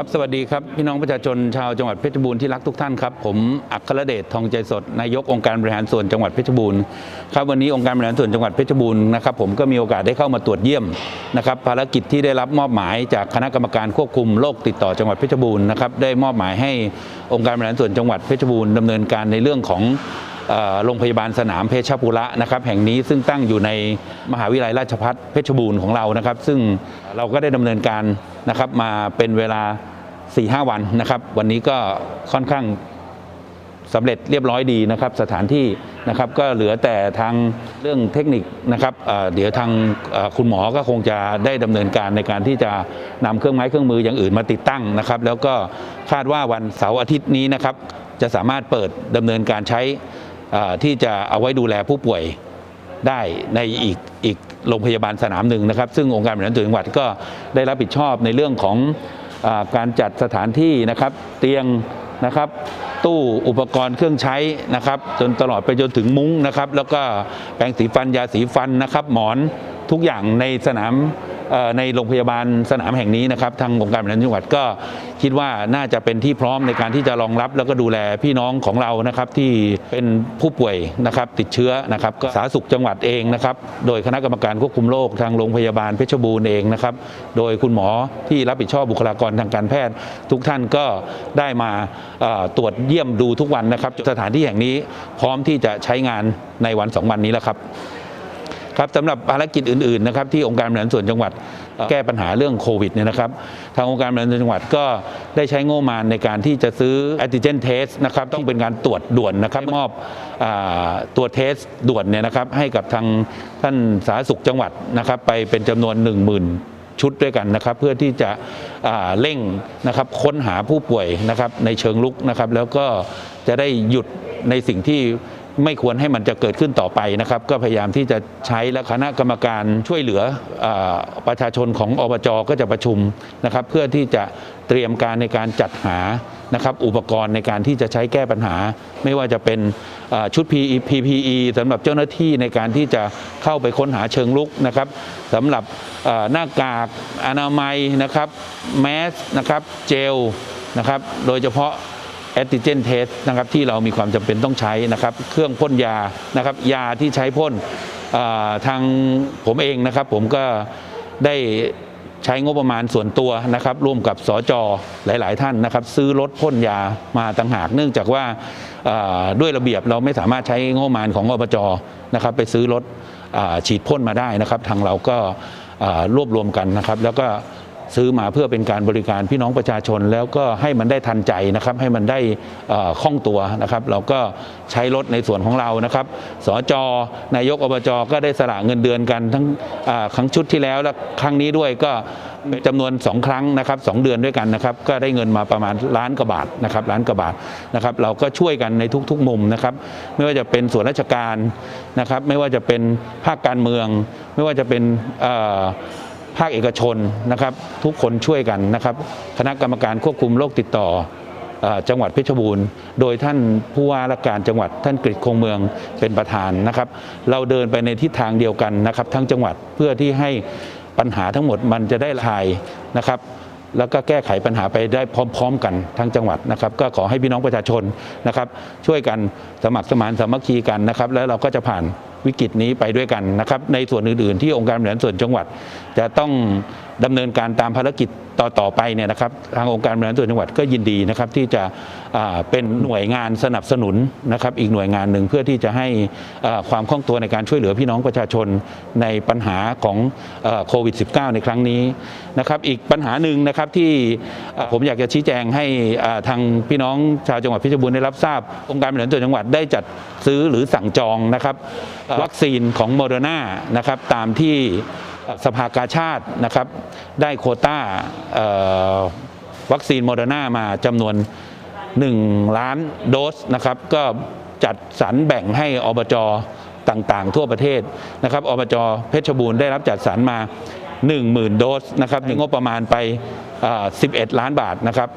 ครับสวัสดีครับ พี่น้องประชาชนชาวจังหวัดเพชรบูรณ์ที่รักทุกท่านครับ ผมอัครเดชทองใจสดนายกองค์การบริหารส่วนจังหวัดเพชรบูรณ์ครับวันนี้องค์การบริหารส่วนจังหวัดเพชรบูรณ์นะครับผมก็มีโอกาสได้เข้ามาตรวจเยี่ยมนะครับภารกิจที่ได้รับมอบหมายจากคณะกรรมการควบคุมโรคติดต่อจังหวัดเพชรบูรณ์นะครับได้มอบหมายให้องค์การบริหารส่วนจังหวัดเพชรบูรณ์ดำเนินการในเรื่องของโรงพยาบาลสนามเพชรบุระนะครับแห่งนี้ซึ่งตั้งอยู่ในมหาวิทยาลัยราชภัฏเพชรบูรณ์ของเรานะครับ ซึ่งเราก็ได้ดำเนินการนะครับมาเป็นเวลา 4-5วันนะครับ วันนี้ก็ค่อนข้างสำเร็จเรียบร้อยดีนะครับ สถานที่นะครับก็เหลือแต่ทางเรื่องเทคนิคนะครับเเดี๋ยวทางคุณหมอก็คงจะได้ดำเนินการในการที่จะนำเครื่องไม้เครื่องมืออย่างอื่นมาติดตั้งนะครับ แล้วก็คาดว่าวันเสาร์อาทิตย์นี้นะครับ จะสามารถเปิดดำเนินการใช้ที่จะเอาไว้ดูแลผู้ป่วยได้ในอีกอีกโรงพยาบาลสนามหนึ่งนะครับ ซึ่งองค์การบริหารส่วนจังหวัดก็ได้รับผิดชอบในเรื่องของ การจัดสถานที่นะครับเตียงนะครับตู้อุปกรณ์เครื่องใช้นะครับ จนตลอดไปจนถึงมุ้งนะครับ แล้วก็แปรงสีฟันยาสีฟันนะครับ หมอนทุกอย่างในสนาม ในโรงพยาบาลสนามแห่งนี้นะครับทางองค์การบริหารจังหวัดก็คิดว่าน่าจะเป็นที่พร้อมในการที่จะรองรับ แล้วก็ดูแลพี่น้องของเรานะครับที่เป็นผู้ป่วยนะครับติดเชื้อนะครับก็สาธารณสุขจังหวัดเองนะครับโดยคณะกรรมการควบคุมโรคทางโรงพยาบาลเพชรบูรณ์เองนะครับโดยคุณหมอที่รับผิดชอบบุคลากรทางการแพทย์ ทุกท่านก็ได้มาตรวจเยี่ยมดูทุกวันนะครับสถานที่แห่งนี้พร้อมที่จะใช้งานในวันสองวันนี้แล้วครับ ครับสำหรับภารกิจอื่นๆนะครับที่องค์การบริหารส่วนจังหวัดเอ่อแก้ปัญหาเรื่องโควิดเนี่ยนะครับทางองค์การบริหารส่วนจังหวัดก็ได้ใช้งบประมาณในการที่จะซื้อแอนติเจนเทสนะครับต้องเป็นการตรวจด่วนนะครับมอบอาตัวเทสด่วนเนี่ยนะครับให้กับทางท่านสาธารณสุขจังหวัดนะครับไปเป็นจำนวน 1 0,000ชุดด้วยกันนะครับเพื่อที่จะอ่าเร่งนะครับค้นหาผู้ป่วยนะครับในเชิงลุกนะครับแล้วก็จะได้หยุดในสิ่งที่ ไม่ควรให้มันจะเกิดขึ้นต่อไปนะครับ ก็พยายามที่จะใช้และคณะกรรมการช่วยเหลืออประชาชนของอบจก็จะประชุมนะครับ เพื่อที่จะเตรียมการในการจัดหานะครับอุปกรณ์ในการที่จะใช้แก้ปัญหา ไม่ว่าจะเป็นชุด PPE สำหรับเจ้าหน้าที่ในการที่จะเข้าไปค้นหาเชิงลุกนะครับสำหรับหน้ากากอนามัยนะครับแมสนะครับเจลนะครับโดยเฉพาะ แอนติเจนเทสนะครับที่เรามีความจำเป็นต้องใช้นะครับ เครื่องพ่นยานะครับ ยาที่ใช้พ่นทางผมเองนะครับ ผมก็ได้ใช้งบประมาณส่วนตัวนะครับ ร่วมกับสจหลาย ๆ ท่านนะครับ ซื้อรถพ่นยามาต่างหาก เนื่องจากว่าด้วยระเบียบเราไม่สามารถใช้งบประมาณของอบจนะครับ ไปซื้อรถฉีดพ่นมาได้นะครับ ทางเราก็รวบรวมกันนะครับ แล้วก็ ซื้อมาเพื่อเป็นการบริการพี่น้องประชาชน แล้วก็ให้มันได้ทันใจนะครับ ให้มันได้เอ่อคล่องตัวนะครับ เราก็ใช้รถในส่วนของเรานะครับสจนายกอบจก็ได้สละเงินเดือนกันทั้งครั้งชุดที่แล้วและครั้งนี้ด้วยก็จำนวน 2 ครั้งนะครับสองเดือนด้วยกันนะครับ ก็ได้เงินมาประมาณล้านกว่าบาทนะครับล้านกว่าบาทนะครับ เราก็ช่วยกันในทุกๆมุมนะครับ ไม่ว่าจะเป็นส่วนราชการนะครับ ไม่ว่าจะเป็นภาคการเมือง ไม่ว่าจะเป็นเอ่อ ภาคเอกชนนะครับ ทุกคนช่วยกันนะครับ คณะกรรมการควบคุมโรคติดต่ออจังหวัดเพชรบูรณ์ โดยท่านผู้ว่าราชการจังหวัดท่านกฤษคงเมืองเป็นประธานนะครับ เราเดินไปในทิศทางเดียวกันนะครับ ทั้งจังหวัดเพื่อที่ให้ปัญหาทั้งหมดมันจะได้ลายนะครับแล้วก็แก้ไขปัญหาไปได้พร้อม ๆ กันทั้งจังหวัดนะครับ ก็ขอให้พี่น้องประชาชนนะครับ ช่วยกันสมัครสมานสามัคคีกันนะครับ แล้วเราก็จะผ่าน วิกฤตนี้ไปด้วยกันนะครับ ในส่วนอื่นๆ ที่องค์การบริหารส่วนจังหวัด จะต้องดำเนินการตามภารกิจต่อๆไปเนี่ยนะครับทางองค์การบริหารส่วนจังหวัดก็ยินดีนะครับที่จะเป็นหน่วยงานสนับสนุนนะครับอีกหน่วยงานหนึ่งเพื่อที่จะให้ความคล่องตัวในการช่วยเหลือพี่น้องประชาชนในปัญหาของโควิด -19 ในครั้งนี้นะครับอีกปัญหาหนึ่งนะครับที่ผมอยากจะชี้แจงให้ทางพี่น้องชาวจังหวัดพชรบูรได้รับทราบ องค์การบริหารส่วนจังหวัดได้จัดซื้อหรือสั่งจองนะครับวัคซีนของโมเดอร์นานะครับตามที่สภากาชาตินะครับได้โคต้าวัคซีนโมเดอร์นามาจำนวน 1 ล้านโดสนะครับก็จัดสรรแบ่งให้อบจต่างๆ ทั่วประเทศนะครับอบจเพชรบูรณ์ได้รับจัดสรรมา 10,000 โดสนะครับงบประมาณไปเอ่อ11 ล้านบาทนะครับ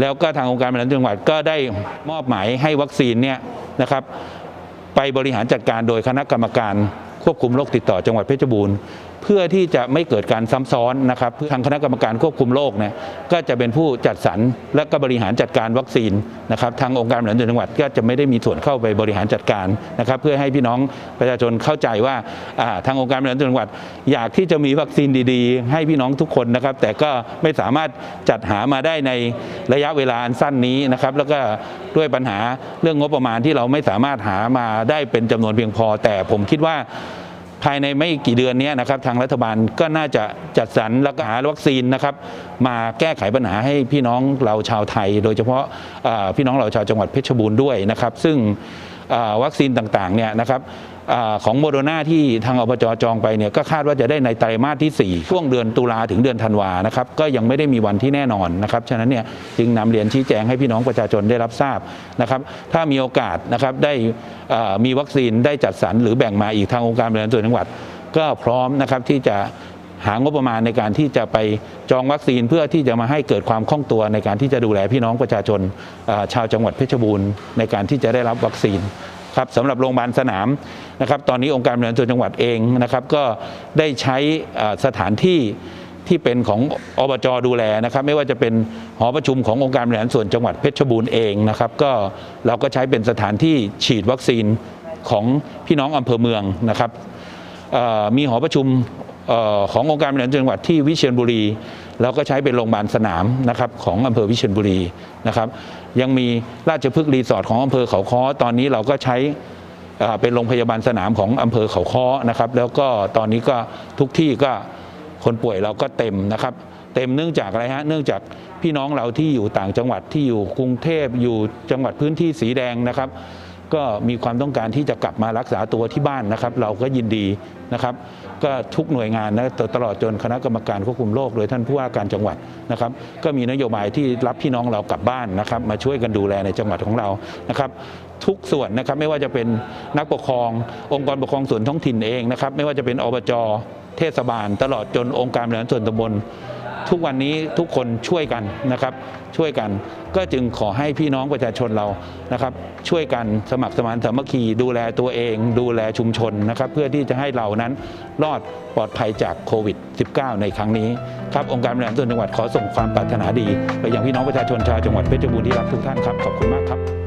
แล้วก็ทางองค์การบริหารจังหวัดก็ได้มอบหมายให้วัคซีนเนี่ยนะครับ ไปบริหารจัดการโดยคณะกรรมการควบคุมโรคติดต่อจังหวัดเพชรบูรณ์ เพื่อที่จะไม่เกิดการซ้ำซ้อนนะครับทางคณะกรรมการควบคุมโรคเนี่ยก็จะเป็นผู้จัดสรรและก็บริหารจัดการวัคซีนนะครับทางองค์การบริหารส่วนจังหวัดก็จะไม่ได้มีส่วนเข้าไปบริหารจัดการนะครับเพื่อให้พี่น้องประชาชนเข้าใจว่าาทางองค์การบริหารส่วนจังหวัด อยากที่จะมีวัคซีนดี ๆ ให้พี่น้องทุกคนนะครับ แต่ก็ไม่สามารถจัดหามาได้ในระยะเวลาอันสั้นนี้นะครับแล้วก็ด้วยปัญหาเรื่องงบประมาณที่เราไม่สามารถหามาได้เป็นจำนวนเพียงพอ แต่ผมคิดว่า ภายในไม่กี่เดือนนี้นะครับทางรัฐบาลก็น่าจะจัดสรรแล้วก็หาวัคซีนนะครับมาแก้ไขปัญหาให้พี่น้องเราชาวไทย โดยเฉพาะพี่น้องเราชาวจังหวัดเพชรบูรณ์ด้วยนะครับ ซึ่ง วัคซีนต่างๆเนี่ยนะครับอของโมโดนาที่ทางอบจจองไปเนี่ยก็คาดว่าจะได้ในไตรมาสที่ 4 ช่วงเดือนตุลาถึงเดือนธันวานะครับก็ยังไม่ได้มีวันที่แน่นอนนะครับฉะนั้นเนี่ยจึงนำเรียนชี้แจงให้พี่น้องประชาชนได้รับทราบนะครับถ้ามีโอกาสนะครับได้มีวัคซีนได้จัดสรรหรือแบ่งมาอีกทางองค์การบริหารส่วนจังหวัด ก็พร้อมนะครับที่จะ หางบประมาณในการที่จะไปจองวัคซีนเพื่อที่จะมาให้เกิดความคล่องตัวในการที่จะดูแลพี่น้องประชาชนชาวจังหวัดเพชรบูรณ์ในการที่จะได้รับวัคซีนครับสำหรับโรงพยาบาลสนามนะครับตอนนี้องค์การบริหารส่วนจังหวัดเองนะครับก็ได้ใช้สถานที่ที่เป็นของอบจดูแลนะครับไม่ว่าจะเป็นหอประชุมขององค์การบริหารส่วนจังหวัดเพชรบูรณ์เองนะครับก็เราก็ใช้เป็นสถานที่ฉีดวัคซีนของพี่น้องอำเภอเมืองนะครับมีหอประชุม ขององค์การบริหารจังหวัดที่วิเชียรบุรีเราก็ใช้เป็นโรงพยาบาลสนามนะครับของอำเภอวิเชียรบุรีนะครับ ยังมีราชพฤกษ์รีสอร์ทของอำเภอเขาค้อตอนนี้เราก็ใช้เป็นโรงพยาบาลสนามของอำเภอเขาค้อนะครับ แล้วก็ตอนนี้ก็ทุกที่ก็คนป่วยเราก็เต็มนะครับ เต็มเนื่องจากอะไรฮะเนื่องจากพี่น้องเราที่อยู่ต่างจังหวัดที่อยู่กรุงเทพอยู่จังหวัดพื้นที่สีแดงนะครับ ก็มีความต้องการที่จะกลับมารักษาตัวที่บ้านนะครับ เราก็ยินดีนะครับก็ทุกหน่วยงานนะตลอดจนคณะกรรมการควบคุมโรคโดยท่านผู้ว่าการจังหวัดนะครับ ก็มีนโยบายที่รับพี่น้องเรากลับบ้านนะครับ มาช่วยกันดูแลในจังหวัดของเรานะครับ ทุกส่วนนะครับไม่ว่าจะเป็นนักปกครอง องค์กรปกครองส่วนท้องถิ่นเองนะครับ ไม่ว่าจะเป็นอบจเทศบาล ตลอดจนองค์การบริหารส่วนตำบล ทุกวันนี้ทุกคนช่วยกันนะครับช่วยกันก็จึงขอให้พี่น้องประชาชนเรานะครับช่วยกันสมัครสมานสามัคคีดูแลตัวเอง ดูแลชุมชนนะครับเพื่อที่จะให้เรานั้นรอดปลอดภัยจากโควิด -19 ในครั้งนี้ครับองค์การบริหารส่วนจังหวัดขอส่งความปรารถนาดี ไปยังพี่น้องประชาชนชาวจังหวัดเพชรบูรณ์ที่รักทุกท่านครับขอบคุณมากครับ